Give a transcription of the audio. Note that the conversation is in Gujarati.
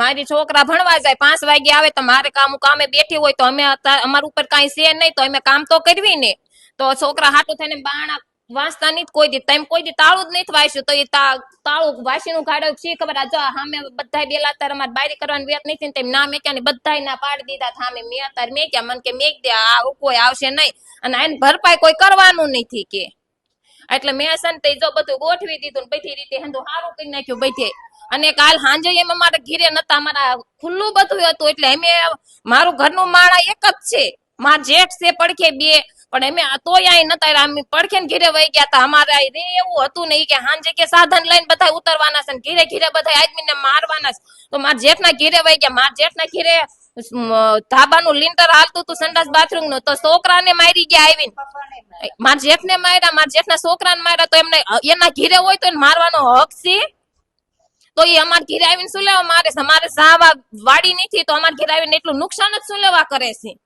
મારી છોકરા ભણવા જાય, પાંચ વાગે આવે તો મારે કામ કામે બેઠી હોય તો અમે અમારા ઉપર કઈ છે નહીં તો અમે કામ તો કરવી ને. તો છોકરા હાટું થઈને બાણા વાંચતા નહીં, કોઈ દી તેમ કોઈ દી તાળું જ નહીં વાંચ્યું, તો એ તાળું વાંચીનું ગાડો શી ખબર જો સામે બધા બેલા તાર અમારે બારી કરવાની વેત નહીં તેમ ના મેક્યા ને બધા ના પાડી દીધા સામે મેં અત્યારે મેક્યા, મને કે મેક દે, આ કોઈ આવશે નહીં. અને એને ભરપાઈ કોઈ કરવાનું નથી કે. એટલે મેં તે જો બધું ગોઠવી દીધું ને બધી રીતે હેંધું સારું કરી નાખ્યું બધે. અને કાલ સાંજે એમ અમારા ઘીરે નતા અમારા ખુલ્લું બધું હતું, એટલે અમે મારું ઘરનું માળા એક જ છે. માર જેઠ છે, પડખે બે. પણ અમે તોય અહીં નતા. અમે પડખે ને ઘીરે વહી ગયા હતા અમારે રે એવું હતું નહીં કે સાંજે કે સાધન લઈને બધા ઉતરવાના છે ઘીરે ઘીરે બધા આદમીને મારવાના છે. તો મારા જેઠના ઘીરે વહી ગયા. મારા જેઠના ઘીરે ધાબાનું લિન્ટર હાલતું હતું, સંડાસ બાથરૂમનું તો છોકરાને મારી ગયા આવીને મારા જેઠને માર્યા, મારા જેઠના છોકરાને માર્યા, તો એમને એના ઘીરે હોય તો એને મારવાનો હક છે. તો એ અમાર ઘેર આવીને શું લેવા? મારે છે અમારે સાવા વાડી નથી, તો અમાર ઘેર આવીને એટલું નુકસાન જ શું લેવા કરે છે?